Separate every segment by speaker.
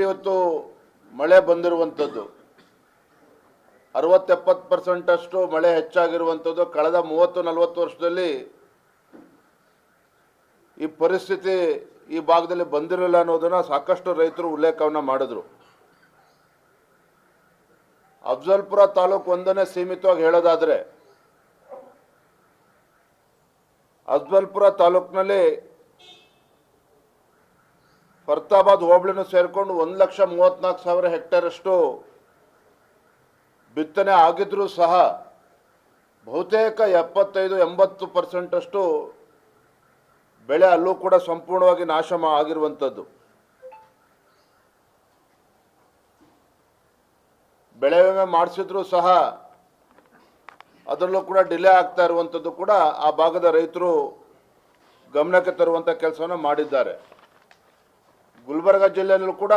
Speaker 1: ಇವತ್ತು ಮಳೆ ಬಂದಿರುವಂಥದ್ದು. ಅರವತ್ತೆಪ್ಪತ್ತು ಪರ್ಸೆಂಟ್ ಅಷ್ಟು ಮಳೆ ಹೆಚ್ಚಾಗಿರುವಂಥದ್ದು ಕಳೆದ ಮೂವತ್ತು, ನಲವತ್ತು ವರ್ಷದಲ್ಲಿ ಈ ಪರಿಸ್ಥಿತಿ ಈ ಭಾಗದಲ್ಲಿ ಬಂದಿರಲಿಲ್ಲ ಅನ್ನೋದನ್ನ ಸಾಕಷ್ಟು ರೈತರು ಉಲ್ಲೇಖವನ್ನ ಮಾಡಿದ್ರು. ಅಫ್ಜಲ್ಪುರ ತಾಲೂಕು ಒಂದನೇ ಸೀಮಿತವಾಗಿ ಹೇಳೋದಾದ್ರೆ, ಅಫ್ಜಲ್ಪುರ ತಾಲೂಕಿನಲ್ಲಿ ಫರ್ತಾಬಾದ್ ಹೋಬಳಿನೂ ಸೇರಿಕೊಂಡು ಒಂದು ಲಕ್ಷ ಮೂವತ್ತ್ನಾಲ್ಕು ಸಾವಿರ ಹೆಕ್ಟೇರಷ್ಟು ಬಿತ್ತನೆ ಆಗಿದ್ರೂ ಸಹ ಬಹುತೇಕ ಎಪ್ಪತ್ತೈದು, ಎಂಬತ್ತು ಪರ್ಸೆಂಟಷ್ಟು ಬೆಳೆ ಅಲ್ಲೂ ಕೂಡ ಸಂಪೂರ್ಣವಾಗಿ ನಾಶ ಆಗಿರುವಂಥದ್ದು. ಬೆಳೆ ವಿಮೆ ಮಾಡಿಸಿದ್ರೂ ಸಹ ಅದರಲ್ಲೂ ಕೂಡ ಡಿಲೇ ಆಗ್ತಾ ಇರುವಂಥದ್ದು ಕೂಡ ಆ ಭಾಗದ ರೈತರು ಗಮನಕ್ಕೆ ತರುವಂಥ ಕೆಲಸವನ್ನು ಮಾಡಿದ್ದಾರೆ. ಗುಲ್ಬರ್ಗ ಜಿಲ್ಲೆಯಲ್ಲೂ ಕೂಡ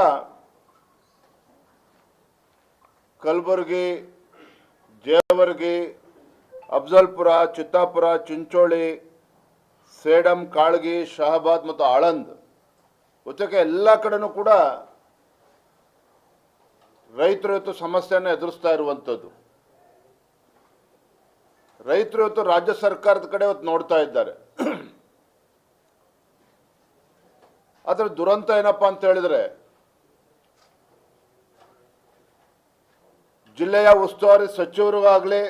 Speaker 1: ಕಲಬುರಗಿ, ಜೇವರ್ಗಿ, ಅಫ್ಜಲ್ಪುರ, ಚಿತ್ತಾಪುರ, ಚಿಂಚೋಳಿ, ಸೇಡಂ, ಕಾಳ್ಗಿ, ಶಹಾಬಾದ್ ಮತ್ತು ಆಳಂದ್ ಜೊತೆಗೆ ಎಲ್ಲ ಕಡೆನೂ ಕೂಡ ರೈತರು ಇವತ್ತು ಸಮಸ್ಯೆಯನ್ನು ಎದುರಿಸ್ತಾ ಇರುವಂಥದ್ದು ರೈತರು ಇವತ್ತು ರಾಜ್ಯ ಸರ್ಕಾರದ ಕಡೆ ಇವತ್ತು ನೋಡ್ತಾ ಇದ್ದಾರೆ. ಅದರ ದುರಂತ ಏನಪ್ಪಾ ಅಂತ ಹೇಳಿದ್ರೆ, ಜಿಲ್ಲೆಯ ಉಸ್ತುವಾರಿ ಸಚಿವರಾಗಲಿ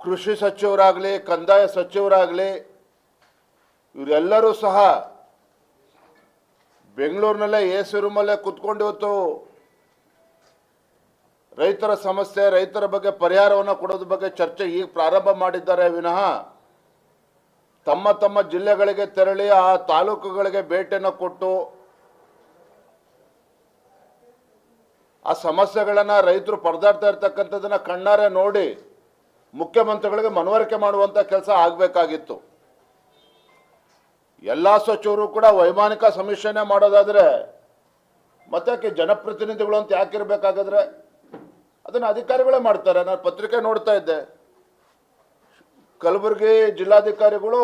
Speaker 1: ಕೃಷಿ ಸಚಿವರಾಗಲಿ, ಕಂದಾಯ ಸಚಿವರಾಗಲಿ, ಇವರೆಲ್ಲರೂ ಸಹ ಬೆಂಗಳೂರಿನಲ್ಲೇ ಎ ಸಿ ರೂಮಲ್ಲೇ ಕುತ್ಕೊಂಡು ಇವತ್ತು ರೈತರ ಸಮಸ್ಯೆ, ರೈತರ ಬಗ್ಗೆ ಪರಿಹಾರವನ್ನು ಕೊಡೋದ್ರ ಬಗ್ಗೆ ಚರ್ಚೆ ಈಗ ಪ್ರಾರಂಭ ಮಾಡಿದ್ದಾರೆ ವಿನಃ ತಮ್ಮ ತಮ್ಮ ಜಿಲ್ಲೆಗಳಿಗೆ ತೆರಳಿ ಆ ತಾಲೂಕುಗಳಿಗೆ ಭೇಟಿಯನ್ನು ಕೊಟ್ಟು ಆ ಸಮಸ್ಯೆಗಳನ್ನು ರೈತರು ಪರದಾಡ್ತಾ ಇರ್ತಕ್ಕಂಥದ್ದನ್ನು ಕಣ್ಣಾರೆ ನೋಡಿ ಮುಖ್ಯಮಂತ್ರಿಗಳಿಗೆ ಮನವರಿಕೆ ಮಾಡುವಂಥ ಕೆಲಸ ಆಗಬೇಕಾಗಿತ್ತು. ಎಲ್ಲ ಸಚಿವರು ಕೂಡ ವೈಮಾನಿಕ ಸಮೀಕ್ಷೆನೇ ಮಾಡೋದಾದ್ರೆ ಮತ್ತೆ ಜನಪ್ರತಿನಿಧಿಗಳು ಅಂತ ಯಾಕಿರ್ಬೇಕಾಗಾದ್ರೆ ಅದನ್ನು ಅಧಿಕಾರಿಗಳೇ ಮಾಡ್ತಾರೆ. ನಾನು ಪತ್ರಿಕೆ ನೋಡ್ತಾ ಇದ್ದೆ. ಕಲಬುರಗಿ ಜಿಲ್ಲಾಧಿಕಾರಿಗಳು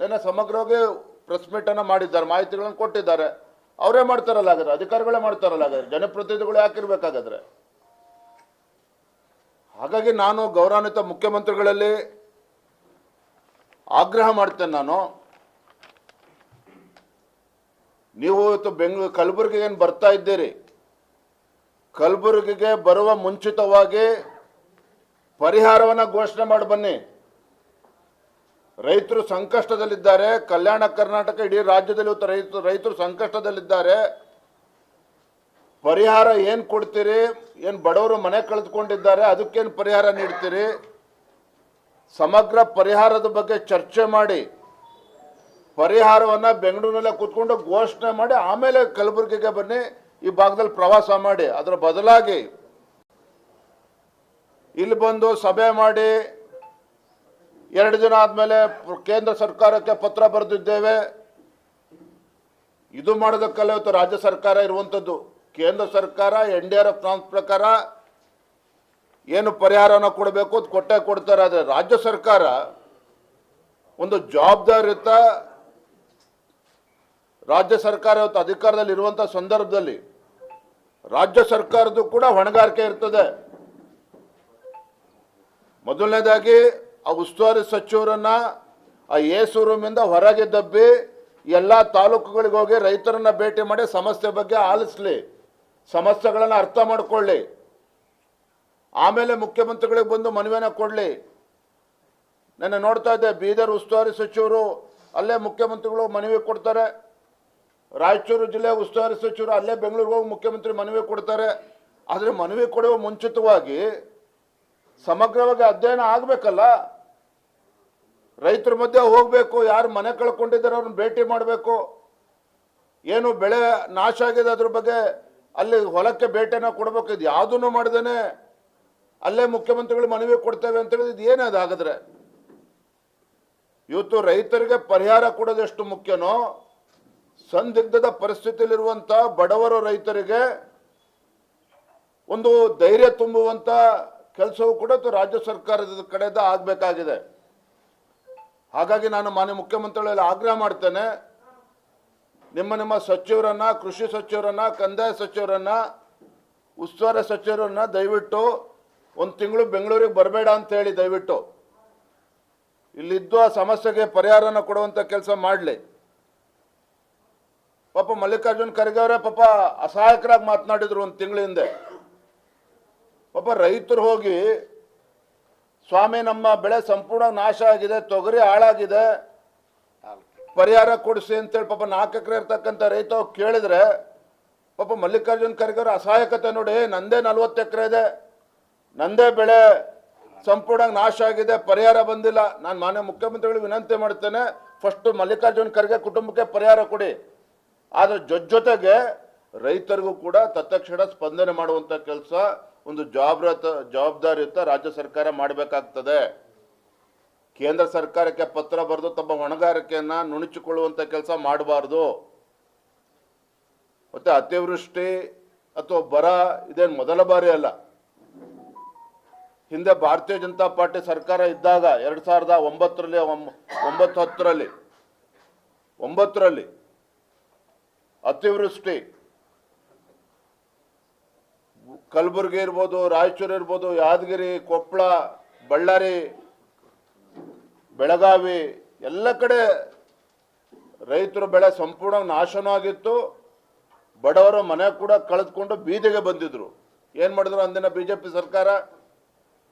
Speaker 1: ನಿನ್ನೆ ಸಮಗ್ರವಾಗಿ ಪ್ರೆಸ್ ಮೀಟನ್ನು ಮಾಡಿದ್ದಾರೆ, ಮಾಹಿತಿಗಳನ್ನು ಕೊಟ್ಟಿದ್ದಾರೆ. ಅವರೇ ಮಾಡ್ತಾರಲ್ಲ ಹಾಗಾದ್ರೆ, ಅಧಿಕಾರಿಗಳೇ ಮಾಡ್ತಾರಲ್ಲ ಹಾಗಾದ್ರೆ, ಜನಪ್ರತಿನಿಧಿಗಳು ಯಾಕಿರ್ಬೇಕಾಗಾದ್ರೆ ಹಾಗಾಗಿ ನಾನು ಗೌರವಾನ್ವಿತ ಮುಖ್ಯಮಂತ್ರಿಗಳಲ್ಲಿ ಆಗ್ರಹ ಮಾಡ್ತೇನೆ ನಾನು. ನೀವು ಇವತ್ತು ಬೆಂಗಳೂರು ಕಲಬುರಗಿಗೆ ಏನು ಬರ್ತಾ ಇದ್ದೀರಿ? ಕಲಬುರಗಿಗೆ ಬರುವ ಮುಂಚಿತವಾಗಿ ಪರಿಹಾರವನ್ನು ಘೋಷಣೆ ಮಾಡಿ ಬನ್ನಿ. ರೈತರು ಸಂಕಷ್ಟದಲ್ಲಿದ್ದಾರೆ. ಕಲ್ಯಾಣ ಕರ್ನಾಟಕ ಇಡೀ ರಾಜ್ಯದಲ್ಲಿ ರೈತರು ರೈತರು ಸಂಕಷ್ಟದಲ್ಲಿದ್ದಾರೆ. ಪರಿಹಾರ ಏನು ಕೊಡ್ತೀರಿ? ಏನು ಬಡವರು ಮನೆ ಕಳೆದುಕೊಂಡಿದ್ದಾರೆ, ಅದಕ್ಕೇನು ಪರಿಹಾರ ನೀಡ್ತೀರಿ? ಸಮಗ್ರ ಪರಿಹಾರದ ಬಗ್ಗೆ ಚರ್ಚೆ ಮಾಡಿ, ಪರಿಹಾರವನ್ನು ಬೆಂಗಳೂರಿನಲ್ಲೇ ಕೂತ್ಕೊಂಡು ಘೋಷಣೆ ಮಾಡಿ, ಆಮೇಲೆ ಕಲಬುರಗಿಗೆ ಬನ್ನಿ, ಈ ಭಾಗದಲ್ಲಿ ಪ್ರವಾಸ ಮಾಡಿ. ಅದರ ಬದಲಾಗಿ ಇಲ್ಲಿ ಬಂದು ಸಭೆ ಮಾಡಿ ಎರಡು ದಿನ ಆದಮೇಲೆ ಕೇಂದ್ರ ಸರ್ಕಾರಕ್ಕೆ ಪತ್ರ ಬರೆದಿದ್ದೇವೆ. ಇದು ಮಾಡೋದಕ್ಕಲ್ಲ ಇವತ್ತು ರಾಜ್ಯ ಸರ್ಕಾರ ಇರುವಂಥದ್ದು ಕೇಂದ್ರ ಸರ್ಕಾರ, ಎನ್ ಡಿ ಆರ್ ಎಫ್ ಪ್ರಕಾರ ಏನು ಪರಿಹಾರನ ಕೊಡಬೇಕು ಅದು ಕೊಟ್ಟೆ ಕೊಡ್ತಾರೆ. ಆದರೆ ರಾಜ್ಯ ಸರ್ಕಾರ ಒಂದು ಜವಾಬ್ದಾರಿಯುತ ರಾಜ್ಯ ಸರ್ಕಾರ ಇವತ್ತು ಅಧಿಕಾರದಲ್ಲಿ ಇರುವಂಥ ಸಂದರ್ಭದಲ್ಲಿ ರಾಜ್ಯ ಸರ್ಕಾರದ್ದು ಕೂಡ ಹೊಣೆಗಾರಿಕೆ ಇರ್ತದೆ. ಮೊದಲನೇದಾಗಿ ಆ ಉಸ್ತುವಾರಿ ಸಚಿವರನ್ನ ಆ ಎ ಹೊರಗೆ ದಬ್ಬಿ ಎಲ್ಲ ತಾಲೂಕುಗಳಿಗೆ ಹೋಗಿ ರೈತರನ್ನ ಭೇಟಿ ಮಾಡಿ ಸಮಸ್ಯೆ ಬಗ್ಗೆ ಆಲಿಸ್ಲಿ. ಸಮಸ್ಯೆಗಳನ್ನು ಅರ್ಥ ಮಾಡಿಕೊಳ್ಳಿ. ಆಮೇಲೆ ಮುಖ್ಯಮಂತ್ರಿಗಳಿಗೆ ಬಂದು ಮನವಿನ ಕೊಡಲಿ. ನನ್ನ ನೋಡ್ತಾ ಇದ್ದೆ, ಬೀದರ್ ಉಸ್ತುವಾರಿ ಸಚಿವರು ಅಲ್ಲೇ ಮುಖ್ಯಮಂತ್ರಿಗಳು ಮನವಿ ಕೊಡ್ತಾರೆ. ರಾಯಚೂರು ಜಿಲ್ಲೆ ಉಸ್ತುವಾರಿ ಸಚಿವರು ಅಲ್ಲೇ ಬೆಂಗಳೂರಿಗೆ ಹೋಗಿ ಮುಖ್ಯಮಂತ್ರಿ ಮನವಿ ಕೊಡ್ತಾರೆ. ಆದರೆ ಮನವಿ ಕೊಡುವ ಮುಂಚಿತವಾಗಿ ಸಮಗ್ರವಾಗಿ ಅಧ್ಯಯನ ಆಗಬೇಕಲ್ಲ? ರೈತರ ಮಧ್ಯೆ ಹೋಗಬೇಕು, ಯಾರು ಮನೆ ಕಳ್ಕೊಂಡಿದ್ದಾರೆ ಅವ್ರನ್ನ ಭೇಟಿ ಮಾಡಬೇಕು. ಏನು ಬೆಳೆ ನಾಶ ಆಗಿದೆ ಅದ್ರ ಬಗ್ಗೆ ಅಲ್ಲಿ ಹೊಲಕ್ಕೆ ಭೇಟಿನ ಕೊಡಬೇಕು, ಇದು ಯಾವುದನ್ನು ಮಾಡ್ದೇನೆ ಅಲ್ಲೇ ಮುಖ್ಯಮಂತ್ರಿಗಳು ಮನವಿ ಕೊಡ್ತೇವೆ ಅಂತ ಹೇಳಿದ್ರೆ ಇದು ಏನೇ ಹಾಗಾದ್ರೆ ಇವತ್ತು ರೈತರಿಗೆ ಪರಿಹಾರ ಕೊಡೋದು ಎಷ್ಟು ಮುಖ್ಯನೋ, ಸಂದಿಗ್ಧದ ಪರಿಸ್ಥಿತಿಯಲ್ಲಿರುವಂಥ ಬಡವರ ರೈತರಿಗೆ ಒಂದು ಧೈರ್ಯ ತುಂಬುವಂಥ ಕೆಲಸವೂ ಕೂಡ ರಾಜ್ಯ ಸರ್ಕಾರದ ಕಡೆಯಿಂದ ಆಗಬೇಕಾಗಿದೆ. ಹಾಗಾಗಿ ನಾನು ಮಾನ್ಯ ಮುಖ್ಯಮಂತ್ರಿಗಳಲ್ಲಿ ಆಗ್ರಹ ಮಾಡ್ತೇನೆ. ನಿಮ್ಮ ನಿಮ್ಮ ಸಚಿವರನ್ನ, ಕೃಷಿ ಸಚಿವರನ್ನ, ಕಂದಾಯ ಸಚಿವರನ್ನ, ಉಸ್ತುವಾರಿ ಸಚಿವರನ್ನ ದಯವಿಟ್ಟು ಒಂದು ತಿಂಗಳು ಬೆಂಗಳೂರಿಗೆ ಬರಬೇಡ ಅಂತ ಹೇಳಿ ದಯವಿಟ್ಟು. ಇಲ್ಲಿದ್ದು ಆ ಸಮಸ್ಯೆಗೆ ಪರಿಹಾರನ ಕೊಡುವಂಥ ಕೆಲಸ ಮಾಡಲಿ. ಪಾಪ ಮಲ್ಲಿಕಾರ್ಜುನ್ ಖರ್ಗೆ ಅವರೇ ಪಾಪ ಅಸಹಾಯಕರಾಗಿ ಮಾತನಾಡಿದ್ರು ಒಂದು ತಿಂಗಳ ಹಿಂದೆ. ಪಾಪ ರೈತರು ಹೋಗಿ, ಸ್ವಾಮಿ, ನಮ್ಮ ಬೆಳೆ ಸಂಪೂರ್ಣ ನಾಶ ಆಗಿದೆ, ತೊಗರಿ ಹಾಳಾಗಿದೆ, ಪರಿಹಾರ ಕೊಡಿಸಿ ಅಂತೇಳಿ ಪಾಪ ನಾಲ್ಕು ಎಕರೆ ಇರ್ತಕ್ಕಂಥ ರೈತ ಕೇಳಿದ್ರೆ, ಪಾಪ ಮಲ್ಲಿಕಾರ್ಜುನ್ ಖರ್ಗೆ ಅವರ ಅಸಹಾಯಕತೆ ನೋಡಿ ನಂದೇ ನಲ್ವತ್ತು ಎಕರೆ ಇದೆ, ನಂದೇ ಬೆಳೆ ಸಂಪೂರ್ಣ ನಾಶ ಆಗಿದೆ, ಪರಿಹಾರ ಬಂದಿಲ್ಲ. ನಾನು ಮಾನ್ಯ ಮುಖ್ಯಮಂತ್ರಿಗಳಿಗೆ ವಿನಂತಿ ಮಾಡ್ತೇನೆ, ಫಸ್ಟ್ ಮಲ್ಲಿಕಾರ್ಜುನ್ ಖರ್ಗೆ ಕುಟುಂಬಕ್ಕೆ ಪರಿಹಾರ ಕೊಡಿ. ಆದರೆ ಜೊತೆಗೆ ರೈತರಿಗೂ ಕೂಡ ತತ್ಕ್ಷಣ ಸ್ಪಂದನೆ ಮಾಡುವಂಥ ಕೆಲಸ. ಒಂದು ಜವಾಬ್ದಾರಿತ ಜವಾಬ್ದಾರಿಯುತ ರಾಜ್ಯ ಸರ್ಕಾರ ಮಾಡಬೇಕಾಗ್ತದೆ. ಕೇಂದ್ರ ಸರ್ಕಾರಕ್ಕೆ ಪತ್ರ ಬರೆದು ತಮ್ಮ ಹೊಣೆಗಾರಿಕೆಯನ್ನು ನುಣುಚಿಕೊಳ್ಳುವಂಥ ಕೆಲಸ ಮಾಡಬಾರ್ದು. ಮತ್ತೆ ಅತಿವೃಷ್ಟಿ ಅಥವಾ ಬರ ಇದೇನು ಮೊದಲ ಬಾರಿ ಅಲ್ಲ. ಹಿಂದೆ ಭಾರತೀಯ ಜನತಾ ಪಾರ್ಟಿ ಸರ್ಕಾರ ಇದ್ದಾಗ ಎರಡು ಸಾವಿರದ ಒಂಬತ್ತರಲ್ಲಿ, ಒಂಬ- ಒಂಬತ್ತು ಹತ್ತರಲ್ಲಿ ಒಂಬತ್ತರಲ್ಲಿ ಅತಿವೃಷ್ಟಿ ಕಲಬುರಗಿ ಇರ್ಬೋದು, ರಾಯಚೂರು ಇರ್ಬೋದು, ಯಾದಗಿರಿ ಕೊಪ್ಪಳ ಬಳ್ಳಾರಿ, ಬೆಳಗಾವಿ, ಎಲ್ಲ ಕಡೆ ರೈತರ ಬೆಳೆ ಸಂಪೂರ್ಣ ನಾಶನೂ ಆಗಿತ್ತು. ಬಡವರು ಮನೆ ಕೂಡ ಕಳೆದುಕೊಂಡು ಬೀದಿಗೆ ಬಂದಿದ್ರು. ಏನು ಮಾಡಿದ್ರು ಅಂದಿನ ಬಿ ಜೆ ಪಿ ಸರ್ಕಾರ?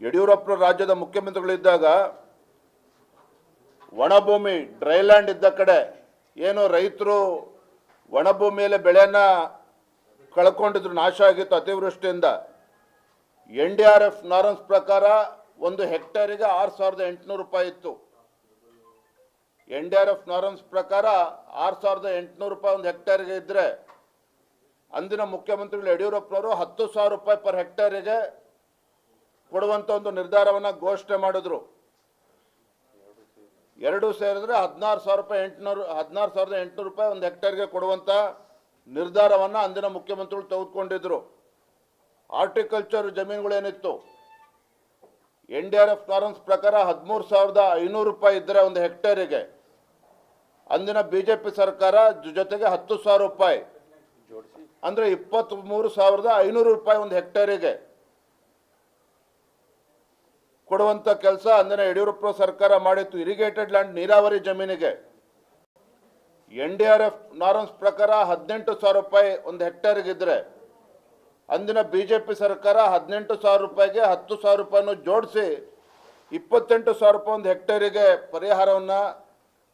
Speaker 1: ಯಡಿಯೂರಪ್ಪನ ರಾಜ್ಯದ ಮುಖ್ಯಮಂತ್ರಿಗಳಿದ್ದಾಗ ಒಣಭೂಮಿ ಡ್ರೈಲ್ಯಾಂಡ್ ಇದ್ದ ಕಡೆ ಏನು ರೈತರು ಒಣಭೂಮಿಯಲ್ಲಿ ಬೆಳೆಯನ್ನ ಕಳ್ಕೊಂಡಿದ್ರು ನಾಶ ಆಗಿತ್ತು ಅತಿವೃಷ್ಟಿಯಿಂದ. N D R F norms ಪ್ರಕಾರ ಒಂದು ಹೆಕ್ಟೇರಿಗೆ ಆರು ಸಾವಿರದ ಎಂಟುನೂರು ರೂಪಾಯಿ ಇತ್ತು. N D R F norms ಪ್ರಕಾರ ಆರು ಸಾವಿರದ ಎಂಟುನೂರು ರೂಪಾಯಿ ಒಂದು ಹೆಕ್ಟೇರಿಗೆ ಇದ್ದರೆ ಅಂದಿನ ಮುಖ್ಯಮಂತ್ರಿಗಳು ಯಡಿಯೂರಪ್ಪನವರು ಹತ್ತು ಸಾವಿರ ರೂಪಾಯಿ ಪರ್ ಹೆಕ್ಟೇರಿಗೆ ಕೊಡುವಂತ ಒಂದು ನಿರ್ಧಾರವನ್ನ ಘೋಷಣೆ ಮಾಡಿದ್ರು. ಎರಡು ಸೇರಿದ್ರೆ ಹದಿನಾರು ಸಾವಿರ ರೂಪಾಯಿ ಎಂಟುನೂರು, ಹದಿನಾರು ಸಾವಿರದ ಎಂಟುನೂರು ರೂಪಾಯಿ ಒಂದು ಹೆಕ್ಟೇರ್ಗೆ ಕೊಡುವಂತ ನಿರ್ಧಾರವನ್ನ ಅಂದಿನ ಮುಖ್ಯಮಂತ್ರಿಗಳು ತೆಗೆದುಕೊಂಡಿದ್ದರು horticulture ಜಮೀನುಗಳೇನಿತ್ತು? N D R F norms ಪ್ರಕಾರ ಹದಿಮೂರು ಸಾವಿರದ ಐನೂರು ರೂಪಾಯಿ ಇದ್ದರೆ ಒಂದು ಹೆಕ್ಟೇರಿಗೆ. ಅಂದಿನ ಬಿ ಜೆ ಪಿ ಸರ್ಕಾರ ಜೊತೆಗೆ ಹತ್ತು ಸಾವಿರ ರೂಪಾಯಿ. ಅಂದ್ರೆ ಇಪ್ಪತ್ತ್ ಮೂರು ಸಾವಿರದ ಐನೂರು ರೂಪಾಯಿ ಒಂದು ಹೆಕ್ಟೇರಿಗೆ. ಕೊಡುವಂಥ ಕೆಲಸ ಅಂದಿನ ಯಡಿಯೂರಪ್ಪ ಸರ್ಕಾರ ಮಾಡಿತ್ತು. ಇರಿಗೇಟೆಡ್ ಲ್ಯಾಂಡ್ ನೀರಾವರಿ ಜಮೀನಿಗೆ. N D R F norms ಪ್ರಕಾರ ಹದಿನೆಂಟು ಸಾವಿರ ರೂಪಾಯಿ ಒಂದು ಹೆಕ್ಟೇರ್ಗಿದ್ರೆ ಅಂದಿನ ಬಿ ಜೆ ಪಿ ಸರ್ಕಾರ ಹದಿನೆಂಟು ಸಾವಿರ ರೂಪಾಯಿಗೆ ಹತ್ತು ಸಾವಿರ ರೂಪಾಯಿನೂ ಜೋಡಿಸಿ ಇಪ್ಪತ್ತೆಂಟು ಸಾವಿರ ರೂಪಾಯಿ ಒಂದು ಹೆಕ್ಟೇರಿಗೆ ಪರಿಹಾರವನ್ನು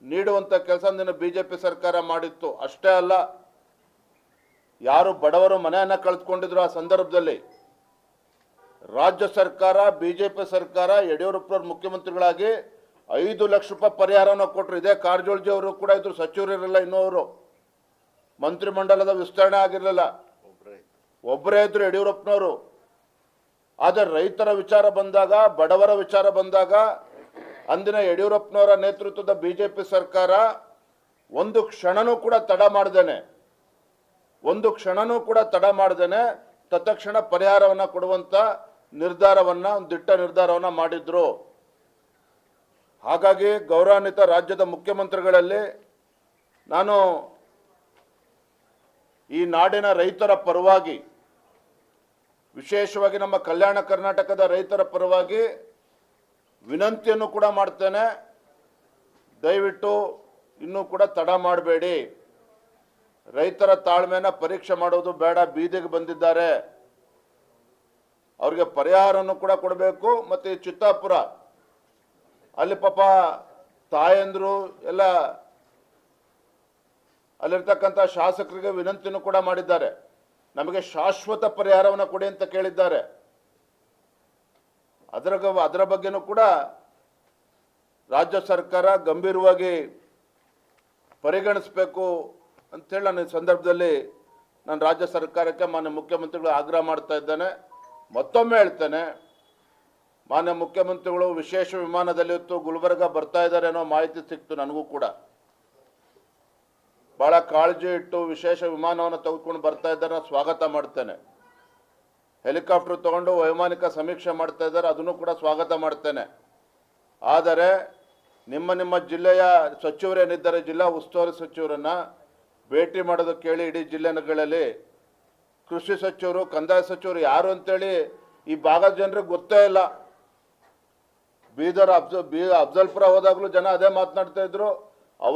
Speaker 1: ನೀಡುವಂಥ ಕೆಲಸ ಅಂದಿನ ಬಿ ಜೆ ಪಿ ಸರ್ಕಾರ ಮಾಡಿತ್ತು. ಅಷ್ಟೇ ಅಲ್ಲ, ಯಾರು ಬಡವರು ಮನೆಯನ್ನು ಕಳೆದುಕೊಂಡಿದ್ರು ಆ ಸಂದರ್ಭದಲ್ಲಿ ರಾಜ್ಯ ಸರ್ಕಾರ ಬಿ ಜೆ ಪಿ ಸರ್ಕಾರ, ಯಡಿಯೂರಪ್ಪನವ್ರ ಮುಖ್ಯಮಂತ್ರಿಗಳಾಗಿ ಐದು ಲಕ್ಷ ರೂಪಾಯಿ ಪರಿಹಾರನ ಕೊಟ್ಟರು ಇದೇ ಕಾರಜೋಳಜಿ ಅವರು ಕೂಡ ಇದ್ರು ಸಚಿವರಿರಲಿಲ್ಲ ಇನ್ನೂ ಅವರು ಮಂತ್ರಿಮಂಡಲದ ವಿಸ್ತರಣೆ ಆಗಿರಲಿಲ್ಲ. ಒಬ್ಬರೇ ಇದ್ರು ಯಡಿಯೂರಪ್ಪನವರು. ಆದರೆ ರೈತರ ವಿಚಾರ ಬಂದಾಗ, ಬಡವರ ವಿಚಾರ ಬಂದಾಗ, ಅಂದಿನ ಯಡಿಯೂರಪ್ಪನವರ ನೇತೃತ್ವದ ಬಿ ಜೆ ಪಿ ಸರ್ಕಾರ ಒಂದು ಕ್ಷಣನೂ ಕೂಡ ತಡ ಮಾಡ್ದೇನೆ. ಒಂದು ಕ್ಷಣನೂ ಕೂಡ ತಡ ಮಾಡ್ದೇನೆ. ತತ್ಕ್ಷಣ ಪರಿಹಾರವನ್ನು ಕೊಡುವಂಥ ನಿರ್ಧಾರವನ್ನು ದಿಟ್ಟ ನಿರ್ಧಾರವನ್ನು ಮಾಡಿದ್ರು. ಹಾಗಾಗಿ ಗೌರವಾನ್ವಿತ ರಾಜ್ಯದ ಮುಖ್ಯಮಂತ್ರಿಗಳಲ್ಲಿ ನಾನು ಈ ನಾಡಿನ ರೈತರ ಪರವಾಗಿ, ವಿಶೇಷವಾಗಿ ನಮ್ಮ ಕಲ್ಯಾಣ ಕರ್ನಾಟಕದ ರೈತರ ಪರವಾಗಿ ವಿನಂತಿಯನ್ನು ಕೂಡ ಮಾಡ್ತೇನೆ. ದಯವಿಟ್ಟು ಇನ್ನೂ ಕೂಡ ತಡ ಮಾಡಬೇಡಿ. ರೈತರ ತಾಳ್ಮೆನ ಪರೀಕ್ಷೆ ಮಾಡೋದು ಬೇಡ, ಬೀದಿಗೆ ಬಂದಿದ್ದಾರೆ. ಅವ್ರಿಗೆ ಪರಿಹಾರವನ್ನು ಕೂಡ ಕೊಡಬೇಕು. ಮತ್ತು ಚಿತ್ತಾಪುರ ಅಲ್ಲಿ ಪಾಪ ತಾಯಂದ್ರು ಎಲ್ಲ ಅಲ್ಲಿರ್ತಕ್ಕಂಥ ಶಾಸಕರಿಗೆ ವಿನಂತಿಯನ್ನು ಕೂಡ ಮಾಡಿದ್ದಾರೆ. ನಮಗೆ ಶಾಶ್ವತ ಪರಿಹಾರವನ್ನು ಕೊಡಿ ಅಂತ ಕೇಳಿದ್ದಾರೆ. ಅದರ ಅದರ ಬಗ್ಗೆನೂ ಕೂಡ ರಾಜ್ಯ ಸರ್ಕಾರ ಗಂಭೀರವಾಗಿ ಪರಿಗಣಿಸಬೇಕು ಅಂತೇಳಿ ನಾನು ಈ ಸಂದರ್ಭದಲ್ಲಿ ನಾನು ರಾಜ್ಯ ಸರ್ಕಾರಕ್ಕೆ ಮಾನ್ಯ ಮುಖ್ಯಮಂತ್ರಿಗಳು ಆಗ್ರಹ ಮಾಡ್ತಾ ಇದ್ದೇನೆ. ಮತ್ತೊಮ್ಮೆ ಹೇಳ್ತೇನೆ ಮಾನ್ಯ ಮುಖ್ಯಮಂತ್ರಿಗಳು, ವಿಶೇಷ ವಿಮಾನದಲ್ಲಿ ಇತ್ತು ಗುಲ್ಬರ್ಗ ಬರ್ತಾ ಇದ್ದಾರೆ ಅನ್ನೋ ಮಾಹಿತಿ ಸಿಕ್ತು ನನಗೂ ಕೂಡ. ಬಹಳ ಕಾಳಜಿ ಇಟ್ಟು ವಿಶೇಷ ವಿಮಾನವನ್ನು ತೆಗೆದುಕೊಂಡು ಬರ್ತಾ ಇದ್ದಾರೆ ಸ್ವಾಗತ ಮಾಡ್ತೇನೆ. ಹೆಲಿಕಾಪ್ಟರ್ ತಗೊಂಡು ವೈಮಾನಿಕ ಸಮೀಕ್ಷೆ ಮಾಡ್ತಾ ಇದ್ದಾರೆ, ಅದನ್ನು ಕೂಡ ಸ್ವಾಗತ ಮಾಡ್ತೇನೆ. ಆದರೆ ನಿಮ್ಮ ನಿಮ್ಮ ಜಿಲ್ಲೆಯ ಸಚಿವರೇನಿದ್ದಾರೆ ಜಿಲ್ಲಾ ಉಸ್ತುವಾರಿ ಸಚಿವರನ್ನು ಭೇಟಿ ಮಾಡೋದು ಕೇಳಿ ಇಡೀ ಜಿಲ್ಲೆಗಳಲ್ಲಿ ಕೃಷಿ ಸಚಿವರು, ಕಂದಾಯ ಸಚಿವರು ಯಾರು ಅಂತೇಳಿ ಈ ಭಾಗದ ಜನರಿಗೆ ಗೊತ್ತೇ ಇಲ್ಲ. ಬೀದರ್ ಅಫ್ಜಲ್ ಬೀ ಅಫ್ಜಲ್ಪುರ ಹೋದಾಗಲೂ ಜನ ಅದೇ ಮಾತನಾಡ್ತಾ ಇದ್ರು. ಅವರ